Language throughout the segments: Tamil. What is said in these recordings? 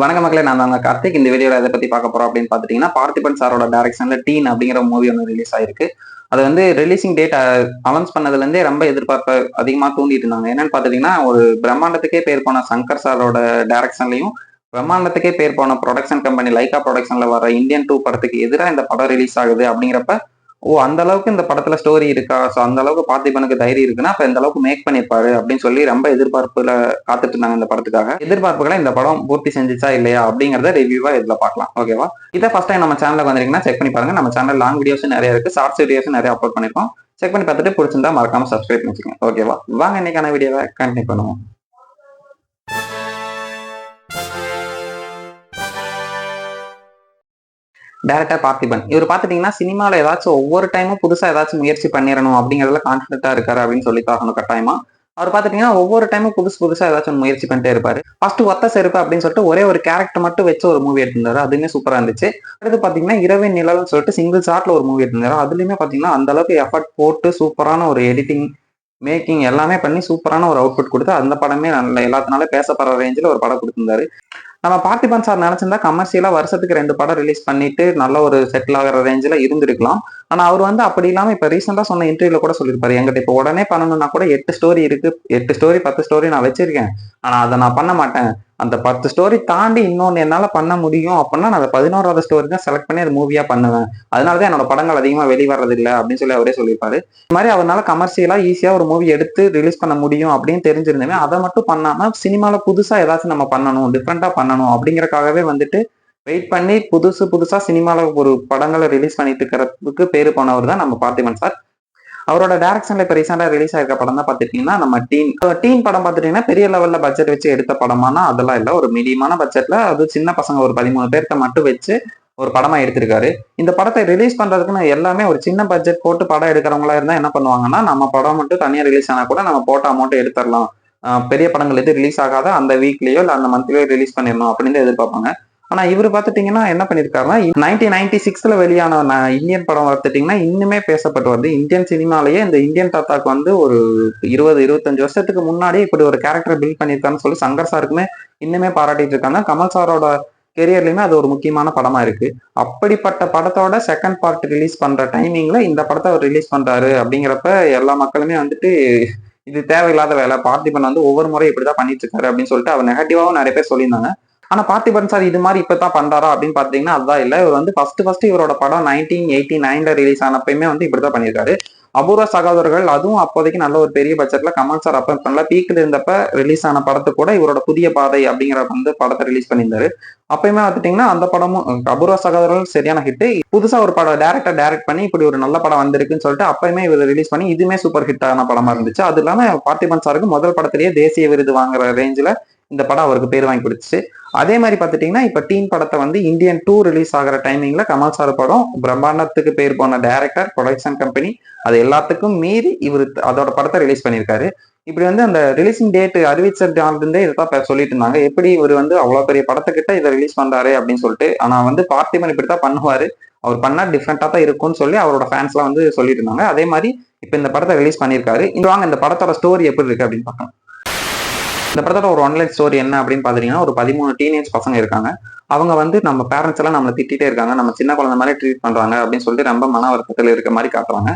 வணக்க மக்களே நான் தாங்க கார்த்திக். இந்த வீடியோவில் எதை பற்றி பார்க்க போகிறோம் அப்படின்னு பார்த்துட்டிங்கன்னா பார்த்திபன் சாரோட டேரக்ஷனில் டீன் அப்படிங்கிற மூவி ஒன்று ரிலீஸ் ஆயிருக்கு. அது வந்து ரிலீசிங் டேட் அனௌன்ஸ் பண்ணதுலேருந்தே ரொம்ப எதிர்பார்ப்பை அதிகமாக தூண்டிட்டு இருந்தாங்க. என்னன்னு பார்த்தீங்கன்னா ஒரு பிரம்மாண்டத்துக்கே பேர் போன சங்கர் சாரோட டேரக்ஷன்லையும் பிரம்மாண்டத்துக்கே பேர் போன ப்ரொடக்ஷன் கம்பெனி லைகா ப்ரொடக்ஷனில் வர இந்தியன் டூ படத்துக்கு எதிராக இந்த படம் ரிலீஸ் ஆகுது அப்படிங்கிறப்ப ஓ அந்த அளவுக்கு இந்த படத்துல ஸ்டோரி இருக்கா? ஸோ அந்த அளவுக்கு பார்த்திபனுக்கு தைரியம் இருக்குன்னா அப்ப இந்த அளவுக்கு மேக் பண்ணிருப்பாரு அப்படின்னு சொல்லி ரொம்ப எதிர்பார்ப்புல காத்துட்டு இருந்தாங்க இந்த படத்துக்காக. எதிர்பார்ப்புகளை இந்த படம் பூர்த்தி செஞ்சுச்சா இல்லையா அப்படிங்கறத ரிவ்யூவா இதுல பார்க்கலாம். ஓகேவா இதை ஃபர்ஸ்ட் டைம் நம்ம சேனலுக்கு வந்தீங்கன்னா செக் பண்ணி பாருங்க. நம்ம சேனல் லாங் வீடியோஸ் நிறைய இருக்கு. ஷார்ட்ஸ் வீடியோஸ் நிறைய அப்லோட் பண்ணிருக்கோம். செக் பண்ணி பார்த்துட்டு பிடிச்சிருந்தா மறக்காம சப்ஸ்கிரைப் பண்ணிக்கோங்க. ஓகேவா வாங்க இன்னைக்கான வீடியோவை கண்டினியூ பண்ணுவோம். டேரக்டர் பார்த்திபன் இவர் பார்த்துட்டீங்கன்னா சினிமாவில் ஏதாச்சும் ஒவ்வொரு டைமும் புதுசாக ஏதாச்சும் முயற்சி பண்ணிடணும் அப்படிங்கிறதுல கான்ஃபிடென்ட்டாக இருக்காரு அப்படின்னு சொல்லி பார்க்கணும் கட்டாயமா. அவர் பார்த்துட்டீங்கன்னா ஒவ்வொரு டைமும் புதுசு புதுசாக ஏதாச்சும் முயற்சி பண்ணிட்டே இருப்பார். ஃபர்ஸ்ட் ஒத்த செருப்பு அப்படின்னு சொல்லிட்டு ஒரே ஒரு கேரக்டர் மட்டும் வச்சு ஒரு மூவி எடுத்திருந்தாரு. அதுவுமே சூப்பராக இருந்துச்சு. அடுத்து பார்த்தீங்கன்னா இரவே நிழல்னு சொல்லிட்டு சிங்கிள் ஷாட்ல ஒரு மூவி எடுத்திருந்தாரு. அதுலேயுமே பார்த்தீங்கன்னா அந்த அளவுக்கு எஃபர்ட் போட்டு சூப்பரான ஒரு எடிட்டிங் மேக்கிங் எல்லாமே பண்ணி சூப்பரான ஒரு அவுட்புட் கொடுத்து அந்த படமே நல்ல எல்லாத்தினால பேசப்படுற ரேஞ்சில் ஒரு படம் கொடுத்திருந்தாரு. நம்ம பார்த்திபன் சார் நினைச்சிருந்தா கமர்ஷியலா வருஷத்துக்கு ரெண்டு படம் ரிலீஸ் பண்ணிட்டு நல்ல ஒரு செட்டில் ஆகிற ரேஞ்சில் இருந்திருக்கலாம். ஆனால் அவர் வந்து அப்படி இல்லாமல் இப்போ ரீசெண்டாக சொன்ன இன்டர்வியூவில் கூட சொல்லியிருப்பாரு எங்கிட்ட இப்போ உடனே பண்ணணும்னா கூட எட்டு ஸ்டோரி இருக்கு. எட்டு ஸ்டோரி பத்து ஸ்டோரி நான் வச்சிருக்கேன். ஆனால் அதை நான் பண்ண மாட்டேன். அந்த பத்து ஸ்டோரி தாண்டி இன்னொன்று என்னால் பண்ண முடியும் அப்படின்னா நான் அதை பதினோராவது ஸ்டோரி தான் செலக்ட் பண்ணி அது மூவியாக பண்ணுவேன். அதனால தான் என்னோட படங்கள் அதிகமாக வெளிவரது இல்லை அப்படின்னு சொல்லி அவரே சொல்லியிருப்பாரு இது மாதிரி அவரால் கமர்ஷியலாக ஈஸியாக ஒரு மூவி எடுத்து ரிலீஸ் பண்ண முடியும் அப்படின்னு தெரிஞ்சிருந்தேன் அதை மட்டும் பண்ணாமல் சினிமாவில் புதுசாக ஏதாச்சும் நம்ம பண்ணணும் டிஃப்ரெண்ட்டாக பண்ணணும் அப்படிங்கிறக்காகவே வந்துட்டு வெயிட் பண்ணி புதுசு புதுசாக சினிமாவில் ஒரு படங்களை ரிலீஸ் பண்ணிட்டு இருக்கிறதுக்கு பேர் போனவர் தான் நம்ம பார்த்திபன் சார். அவரோட டேரக்ஷன்ல இப்போ ரீசெண்டாக ரிலீஸ் ஆயிருக்க படம் தான் பார்த்துட்டீங்கன்னா நம்ம டீன் டீன் படம் பார்த்துட்டீங்கன்னா பெரிய லெவலில் பட்ஜெட் வச்சு எடுத்த படமானா அதெல்லாம் இல்லை. ஒரு மீடியமான பட்ஜெட்ல அது சின்ன பசங்க ஒரு பதிமூணு பேர்த்த மட்டும் வச்சு ஒரு படமா எடுத்திருக்காரு. இந்த படத்தை ரிலீஸ் பண்றதுக்குன்னு எல்லாமே ஒரு சின்ன பட்ஜெட் போட்டு படம் எடுக்கிறவங்களா இருந்தா என்ன பண்ணுவாங்கன்னா நம்ம படம் மட்டும் தனியாக ரிலீஸ் ஆனா கூட நம்ம போட்ட அமௌண்ட் எடுத்துடலாம் பெரிய படங்கள் எது ரிலீஸ் ஆகாத அந்த வீக்லயோ இல்லை அந்த மந்த்லயோ ரிலீஸ் பண்ணிடணும் அப்படின்னு எதிர்பார்ப்பாங்க. ஆனா இவர் பாத்துட்டீங்கன்னா என்ன பண்ணிருக்காருன்னா நைன்டீன் நைன்டி சிக்ஸ்ல வெளியான இந்தியன் படம் பார்த்துட்டீங்கன்னா இன்னுமே பேசப்பட்டு வருது. இந்தியன் சினிமாலேயே இந்த இந்தியன் தாத்தாக்கு வந்து ஒரு இருபது இருபத்தஞ்சு வருஷத்துக்கு முன்னாடியே இப்படி ஒரு கேரக்டர் பில்ட் பண்ணியிருக்கான்னு சொல்லி சங்கர் சாருக்குமே இன்னுமே பாராட்டிட்டு இருக்காங்க. கமல் சாரோட கெரியர்லயுமே அது ஒரு முக்கியமான படமா இருக்கு. அப்படிப்பட்ட படத்தோட செகண்ட் பார்ட் ரிலீஸ் பண்ற டைமிங்ல இந்த படத்தை அவர் ரிலீஸ் பண்றாரு அப்படிங்கிறப்ப எல்லா மக்களுமே வந்துட்டு இது தேவையில்லாத வேலை. பார்த்திபன் வந்து ஒவ்வொரு முறை இப்படிதான் பண்ணிட்டு இருக்காரு அப்படின்னு சொல்லிட்டு அவர் நெகட்டிவாவும் நிறைய பேர் சொல்லியிருந்தாங்க. ஆனா பார்த்திபன் சார் இது மாதிரி இப்பதான் பண்றாரா அப்படின்னு பாத்தீங்கன்னா அதுதான் இல்ல. இவர் வந்து ஃபர்ஸ்ட் ஃபர்ஸ்ட் இவரோட படம் நைன்டீன் எயிட்டி நைன்ல ரிலீஸ் ஆனப்பயுமே வந்து இப்படிதான் பண்ணியிருக்காரு. அபூர்வ சகோதரர்கள் அதுவும் அப்போதைக்கு நல்ல ஒரு பெரிய பட்ஜெட்ல கமல் சார் அப்ப பண்ணல. பீக்கில் இருந்தப்ப ரிலீஸ் ஆன படத்து கூட இவரோட புதிய பாதை அப்படிங்கிற வந்து படத்தை ரிலீஸ் பண்ணியிருந்தாரு. அப்பயுமே பார்த்துட்டீங்கன்னா அந்த படமும் அபூர்வ சகோதரர்கள் சரியான ஹிட் புதுசா ஒரு படம் டேரக்டா டேரக்ட் பண்ணி இப்படி ஒரு நல்ல படம் வந்திருக்குன்னு சொல்லிட்டு அப்பயுமே இவர் ரிலீஸ் பண்ணி இதுவுமே சூப்பர் ஹிட் ஆன படமா இருந்துச்சு. அது இல்லாம பார்த்திபன் சாருக்கு முதல் படத்திலேயே தேசிய விருது வாங்குற ரேஞ்சில் இந்த படம் அவருக்கு பேர் வாங்கி கொடுத்துச்சு. அதே மாதிரி பார்த்துட்டீங்கன்னா இப்போ டீன் படத்தை வந்து இந்தியன் டூ ரிலீஸ் ஆகிற டைமிங்கில் கமல் சார் படம் பிரம்மாண்டத்துக்கு பேர் போன டைரக்டர் ப்ரொடக்ஷன் கம்பெனி அது எல்லாத்துக்கும் மீறி இவர் அதோட படத்தை ரிலீஸ் பண்ணியிருக்காரு. இப்படி வந்து அந்த ரிலீசிங் டேட் அறிவிச்சிருந்தே இதைத்தான் சொல்லிட்டு இருந்தாங்க. எப்படி இவர் வந்து அவ்வளோ பெரிய படத்துக்கிட்ட இதை ரிலீஸ் பண்ணுறாரு அப்படின்னு சொல்லிட்டு ஆனால் வந்து பார்த்திபன் இப்படி தான் பண்ணுவார். அவர் பண்ணால் டிஃப்ரெண்ட்டாக தான் இருக்கும்னு சொல்லி அவரோட ஃபேன்ஸ்லாம் வந்து சொல்லிட்டு இருந்தாங்க. அதே மாதிரி இப்போ இந்த படத்தை ரிலீஸ் பண்ணியிருக்காரு. இந்த வாங்க இந்த படத்தோட ஸ்டோரி எப்படி இருக்கு அப்படின்னு பார்க்கலாம். இந்த படத்தோட ஒரு ஒன்லைன் ஸ்டோரி என்ன அப்படின்னு பாத்தீங்கன்னா ஒரு பதிமூணு டீனேஜ் பசங்க இருக்காங்க. அவங்க வந்து நம்ம பேரண்ட்ஸ் எல்லாம் நம்மளை திட்டிகிட்டே இருக்காங்க. நம்ம சின்ன குழந்தை மாதிரி ட்ரீட் பண்றாங்க அப்படின்னு சொல்லிட்டு ரொம்ப மன வருத்தத்தில் இருக்க மாதிரி காட்டுறாங்க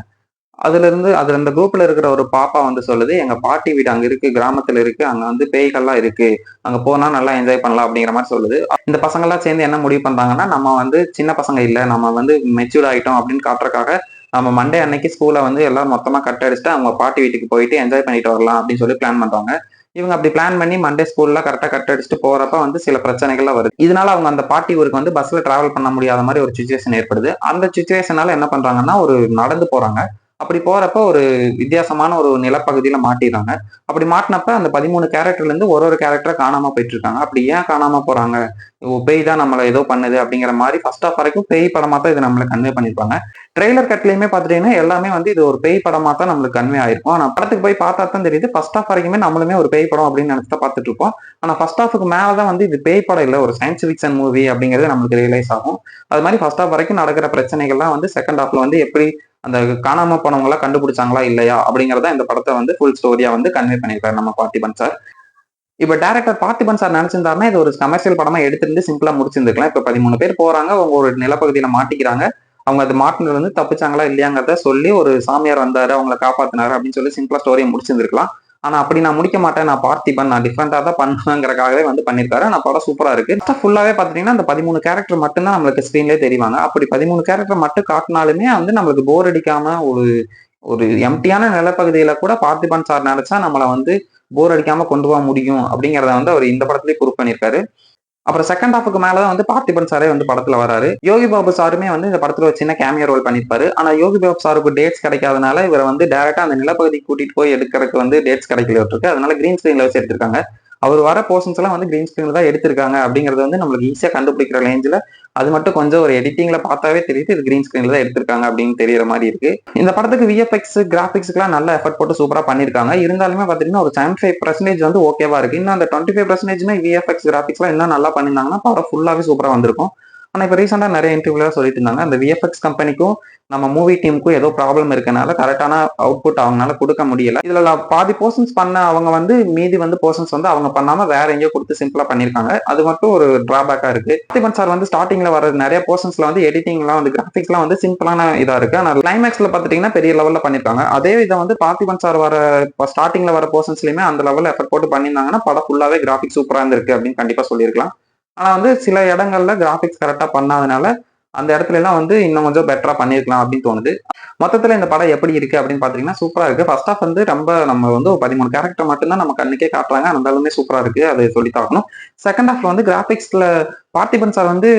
அதுல இருந்து அதுல அந்த குரூப்ல இருக்கிற ஒரு பாப்பா வந்து சொல்லுது எங்க பாட்டி வீடு அங்க இருக்கு கிராமத்துல இருக்கு அங்க வந்து பேய்கள்லாம் இருக்கு. அங்க போனா நல்லா என்ஜாய் பண்ணலாம் அப்படிங்கிற மாதிரி சொல்லுது. இந்த பசங்க எல்லாம் சேர்ந்து என்ன முடிவு பண்றாங்கன்னா நம்ம வந்து சின்ன பசங்க இல்ல நம்ம வந்து மெச்சூர்ட் ஆயிட்டோம் அப்படின்னு காட்டுறக்காக நம்ம மண்டே அன்னைக்கு ஸ்கூலை வந்து எல்லாம் மொத்தமா கட் அடிச்சுட்டு அவங்க பாட்டி வீட்டுக்கு போயிட்டு என்ஜாய் பண்ணிட்டு வரலாம் அப்படின்னு சொல்லி பிளான் பண்றாங்க இவங்க அப்படி பிளான் பண்ணி மண்டே ஸ்கூல்ல கரெக்டாக கட் அடிச்சுட்டு போறப்ப வந்து சில பிரச்சனைகள்லாம் வருது. இதனால அவங்க அந்த பாட்டி ஊருக்கு வந்து பஸ்ல டிராவல் பண்ண முடியாத மாதிரி ஒரு சுச்சுவேஷன் ஏற்படுது. அந்த சுச்சுவேஷனால என்ன பண்றாங்கன்னா ஒரு நடந்து போறாங்க. அப்படி போறப்ப ஒரு வித்தியாசமான ஒரு நிலப்பகுதியில மாட்டிடுறாங்க. அப்படி மாட்டினப்ப அந்த பதிமூணு கேரக்டர்ல இருந்து ஒரு ஒரு கேரக்டரா காணாம போயிட்டு இருக்காங்க அப்படி ஏன் காணாம போறாங்க? பேய் தான் நம்மளை ஏதோ பண்ணுது அப்படிங்கிற மாதிரி ஃபர்ஸ்ட் ஆஃப் வரைக்கும் பேய் படமா தான் இது நம்மளை கன்வே பண்ணிருப்பாங்க ட்ரெய்லர் கட்லயுமே பாத்துட்டீங்கன்னா எல்லாமே வந்து இது ஒரு பேய் படமா தான் நம்மளுக்கு கன்வே ஆயிருக்கும். ஆனா படத்துக்கு போய் பார்த்தா தான் தெரியுது. ஃபர்ஸ்ட் ஆஃப் வரைக்குமே நம்மளுமே ஒரு பேய் படம் அப்படின்னு நினைச்சு பார்த்துட்டு இருப்போம் ஆனா ஃபர்ஸ்ட் ஆஃபுக்கு மேலதான் வந்து இது பேய் படம் இல்ல ஒரு சயின்ஸ் ஃபிக்ஷன் மூவி அப்படிங்கிறது நம்மளுக்கு ரியலைஸ் ஆகும். அது மாதிரி ஃபர்ஸ்ட் ஆஃப் வரைக்கும் நடக்கிற பிரச்சனைகள்லாம் வந்து செகண்ட் ஆஃப்ல வந்து எப்படி அந்த காணாம போனவங்களா கண்டுபிடிச்சாங்களா இல்லையா அப்படிங்கறத இந்த படத்தை வந்து ஃபுல் ஸ்டோரியா வந்து கன்வே பண்ணியிருக்காரு நம்ம பார்த்திபன் சார் இப்ப டேரக்டர் பார்த்திபன் சார் நினைச்சிருந்தாருன்னா இது ஒரு கமர்ஷியல் படமா எடுத்திருந்து சிம்பிளா முடிச்சிருந்துக்கலாம் இப்ப பதிமூணு பேர் போறாங்க அவங்க ஒரு நிலப்பகுதியில மாட்டிக்கிறாங்க. அவங்க அது மாட்டினது வந்து தப்பிச்சாங்களா இல்லையாங்கிறத சொல்லி ஒரு சாமியார் வந்தாரு அவங்களை காப்பாத்தினாரு அப்படின்னு சொல்லி சிம்பிளா ஸ்டோரியை முடிச்சிருந்துருக்கலாம். ஆனால் அப்படி நான் முடிக்க மாட்டேன். நான் பார்த்திபன் நான் டிஃப்ரெண்ட்டாக தான் பண்ணுவேங்கிறக்காகவே வந்து பண்ணியிருக்காரு ஆனால் படம் சூப்பராக இருக்குது ஃபுல்லாகவே பார்த்தீங்கன்னா அந்த பதிமூணு கேரக்டர் மட்டும் தான் நம்மளுக்கு ஸ்கிரீன்லேயே தெரிவாங்க. அப்படி பதிமூணு கேரக்டர் மட்டும் காட்டினாலுமே வந்து நம்மளுக்கு போர் அடிக்காமல் ஒரு ஒரு எம்டியான நிலப்பகுதியில் கூட பார்த்திபன் சார் நினச்சா நம்மளை வந்து போர் அடிக்காமல் கொண்டு போக முடியும் அப்படிங்கிறத வந்து அவர் இந்த படத்துலேயே ப்ரூவ் பண்ணியிருக்காரு. அப்புறம் செகண்ட் ஹாஃபுக்கு மேலதான் வந்து பார்த்திபன் சாரே வந்து படத்துல வராரு. யோகி பாபு சாருமே வந்து இந்த படத்துல ஒரு சின்ன கேமியோ ரோல் பண்ணிருப்பாரு. ஆனா யோகி பாபு சாருக்கு டேட்ஸ் கிடைக்காதனால இவரை வந்து டேரக்டா அந்த நிலப்பகுதிக்கு கூட்டிட்டு போய் எடுக்கிறதுக்கு வந்து டேட்ஸ் கிடைக்கல இருக்கு அதனால கிரீன் ஸ்கிரீன்ல வச்சு எடுத்திருக்காங்க. அவர் வர போர்ஷன்ஸ் எல்லாம் வந்து கிரீன் ஸ்கிரீன்ல தான் எடுத்திருக்காங்க அப்படிங்கறது வந்து நம்மளுக்கு ஈஸியா கண்டுபிடிக்கிற ரேஞ்சில் அது மட்டும் கொஞ்சம் ஒரு எடிட்டிங்ல பார்த்தாவே தெரியுது இது கிரீன் ஸ்கிரீன்ல தான் எடுத்திருக்காங்க அப்படின்னு தெரியற மாதிரி இருக்கு. இந்த படத்துக்கு விஎஃப்எக்ஸ் கிராஃபிக்ஸ்க்குலாம் நல்ல எஃபர்ட் போட்டு சூப்பரா பண்ணிருக்காங்க. இருந்தாலுமே பாத்தீங்கன்னா ஒரு செவன்டி ஃபைவ் பர்சன்டேஜ் வந்து ஓகேவா இருக்கு. இன்னும் அந்த டுவெண்ட்டி ஃபைவ் பர்சன்டேஜ்னா விஎஃப்எக்ஸ் கிராஃபிக்ஸ்லாம் இன்னும் நல்லா பண்ணிருந்தாங்கன்னா படம் ஃபுல்லாவே சூப்பரா வந்திருக்கும். ஆனால் இப்போ ரீசெண்டாக நிறைய இன்டர்வியூலாம் சொல்லிட்டு இருந்தாங்க. அந்த விஎஃப்எக்ஸ் கம்பெனிக்கும் நம்ம மூவி டீமுக்கும் ஏதோ ப்ராப்ளம் இருக்கனால கரெக்டான அவுட்புட் அவங்களால கொடுக்க முடியல. இதில் பாதி போர்ஷன்ஸ் பண்ண அவங்க வந்து மீதி வந்து போர்ஷன்ஸ் வந்து அவங்க பண்ணாமல் வேற எங்கேயோ கொடுத்து சிம்பிளாக பண்ணியிருக்காங்க. அது மட்டும் ஒரு ட்ராபேக்காக இருக்கு. பார்த்திபன் சார் வந்து ஸ்டார்டிங்கில் வர நிறைய போர்ஷன்ஸில் வந்து எடிட்டிங்லாம் வந்து கிராஃபிக்ஸ்லாம் வந்து சிம்பிளான இதாக இருக்கு. ஆனால் கிளைமேக்ஸில் பார்த்துட்டிங்கன்னா பெரிய லெவலில் பண்ணியிருக்காங்க அதே இதை வந்து பார்த்திபன் சார் வர ஸ்டார்டிங்ல வர போர்ஷன்ஸ்லையுமே அந்த லெவலில் எஃபர்ட் போட்டு பண்ணியிருந்தாங்கன்னா படம் ஃபுல்லாகவே கிராஃபிக்ஸ் சூப்பராக இருந்திருக்கு அப்படின்னு கண்டிப்பாக சொல்லியிருக்கலாம். ஆனால் வந்து சில இடங்கள்ல கிராஃபிக்ஸ் கரெக்டாக பண்ணாதனால அந்த இடத்துல எல்லாம் வந்து இன்னும் கொஞ்சம் பெட்டரா பண்ணிருக்கலாம் அப்படின்னு தோணுது. மொத்தத்துல இந்த படம் எப்படி இருக்கு அப்படின்னு பாத்தீங்கன்னா சூப்பரா இருக்கு. ஃபர்ஸ்ட் ஆஃப் வந்து ரொம்ப நம்ம வந்து ஒரு பதிமூணு கேரக்டர் மட்டும்தான் நம்ம கண்ணுக்கே காட்டுறாங்க. இருந்தாலுமே சூப்பரா இருக்கு. அதை சொல்லி தாக்கணும். செகண்ட் ஆஃப்ல வந்து கிராஃபிக்ஸில் பார்த்திபன் சார் வந்து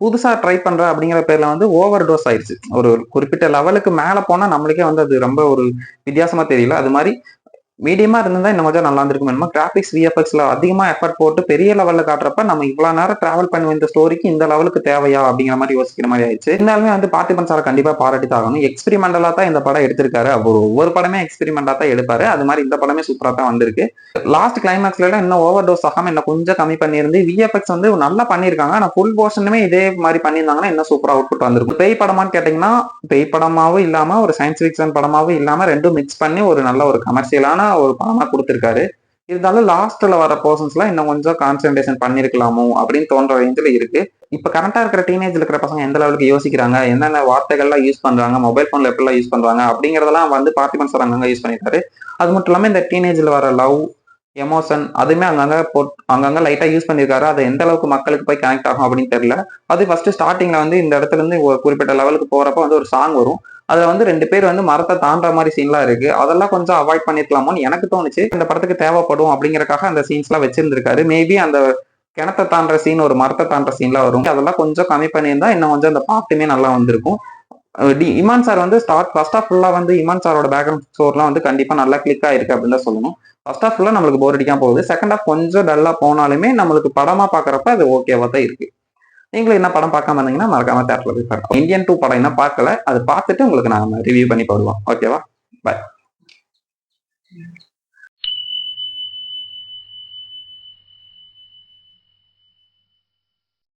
புதுசா ட்ரை பண்ற அப்படிங்கிற பேர்ல வந்து ஓவர் டோஸ் ஆயிடுச்சு ஒரு குறிப்பிட்ட லெவலுக்கு மேல போனா நம்மளுக்கே வந்து அது ரொம்ப ஒரு வித்தியாசமா தெரியல. அது மாதிரி மீடியமா இருந்தா இன்னும் கொஞ்சம் நல்லா இருந்திருக்கும் என்னமோ கிராபிக்ஸ் விஎஃப்எக்ஸ்ல அதிகமா எஃபர்ட் போட்டு பெரிய லெவல்ல காட்டுறப்ப நம்ம இவ்வளவு நேரம் டிராவல் பண்ணி இந்த ஸ்டோரிக்கு இந்த லெவலுக்கு தேவையா அப்படிங்கிற மாதிரி யோசிக்கிற மாதிரி ஆயிடுச்சு. இருந்தாலுமே வந்து பார்த்திபன் சார் கண்டிப்பா பாராட்டி தாகணும். எக்ஸ்பெரிமெண்டலா தான் இந்த படம் எடுத்திருக்காரு. அவர் ஒவ்வொரு படமே எக்ஸ்பெரிமெண்டா தான் எடுப்பாரு. அது மாதிரி இந்த படமே சூப்பரா தான் வந்திருக்கு. லாஸ்ட் கிளைமேக்ஸ்ல இன்னும் ஓவர் டோஸ் ஆகாம இன்னும் கொஞ்சம் கம்மி பண்ணியிருந்து விஎஃப்எக்ஸ் வந்து நல்லா பண்ணிருக்காங்க ஆனா ஃபுல் போர்ஷனுமே இதே மாதிரி பண்ணியிருந்தாங்கன்னா இன்னும் சூப்பரா அவுட்புட் வந்திருக்கும். பேய் படமான்னு கேட்டீங்கன்னா பேய் படமாவும் இல்லாம ஒரு சயின்ஸ் ஃபிக்ஷன் படமாவும் இல்லாம ரெண்டும் மிக்ஸ் பண்ணி ஒரு நல்ல ஒரு கமர்ஷியலான ஒரு பணமாக கொடுத்துருக்காரு. இருந்தாலும் லாஸ்ட்ல வர பர்சன்ஸ்லாம் இன்னும் கொஞ்சம் கான்சென்ட்ரேஷன் பண்ணிருக்கலாமோ அப்படின்னு தோன்ற ரேஞ்சில் இருக்கு. இப்போ கரண்டா இருக்கிற டீனேஜ்ல இருக்கிற பசங்க எந்த லெவலுக்கு யோசிக்கிறாங்க? என்னென்ன வார்த்தைகள்லாம் யூஸ் பண்றாங்க? மொபைல் போன்ல எப்படிலாம் யூஸ் பண்றாங்க? அப்படிங்கிறதெல்லாம் வந்து பார்த்திபன் சார் அங்கங்க யூஸ் பண்ணியிருக்காரு அது மட்டும் இல்லாமல் இந்த டீனேஜ்ல வர லவ் எமோஷன் அதுவுமே அங்கங்கே போட் அங்கங்கே லைட்டாக யூஸ் பண்ணிருக்காரு. அது எந்த அளவுக்கு மக்களுக்கு போய் கனெக்ட் ஆகும் அப்படின்னு தெரியல. அது ஃபர்ஸ்ட் ஸ்டார்டிங்கில் வந்து இந்த இடத்துல இருந்து ஒரு குறிப்பிட்ட லெவலுக்கு போகிறப்ப வந்து ஒரு சாங் வரும். அதுல வந்து ரெண்டு பேர் வந்து மரத்தை தாண்டுற மாதிரி சீன்லாம் இருக்கு. அதெல்லாம் கொஞ்சம் அவாய்ட் பண்ணிருக்கலாமோன்னு எனக்கு தோணுச்சு. இந்த படத்துக்கு தேவைப்படும் அப்படிங்கறக்காக அந்த சீன்ஸ்லாம் வச்சிருந்திருக்காரு. மேபி அந்த கிணத்தை தாண்டுற சீன் ஒரு மரத்தை தாண்டுற சீன்லாம் வரும். அதெல்லாம் கொஞ்சம் கம்மி பண்ணியிருந்தா இன்னும் கொஞ்சம் அந்த பாட்டுமே நல்லா வந்திருக்கும். டி இமான் சார் வந்து ஸ்டார்ட் ஃபர்ஸ்ட் ஆஃப் ஃபுல்லாக வந்து இமான் சாரோட பேக்ரவுண்ட் ஸ்கோர்லாம் வந்து கண்டிப்பாக நல்லா கிளிக் ஆயிருக்கு அப்படின்னு தான் சொல்லணும். ஃபர்ஸ்ட் ஆஃப் ஃபுல்லாக நம்மளுக்கு போர் அடிக்காம போகுது. செகண்ட் ஆஃப் கொஞ்சம் டல்லாக போனாலுமே நம்மளுக்கு படமாக பார்க்குறப்ப அது ஓகேவாக தான் இருக்குது நீங்களும் என்ன படம் பார்க்காம இருந்தீங்கன்னா மறக்காம தேட்டரில் போய் பாருங்க இந்தியன் டூ படம் என்ன பார்க்கல அது பார்த்துட்டு உங்களுக்கு நாங்கள் ரிவ்யூ பண்ணி போடுவோம். ஓகேவா பாய்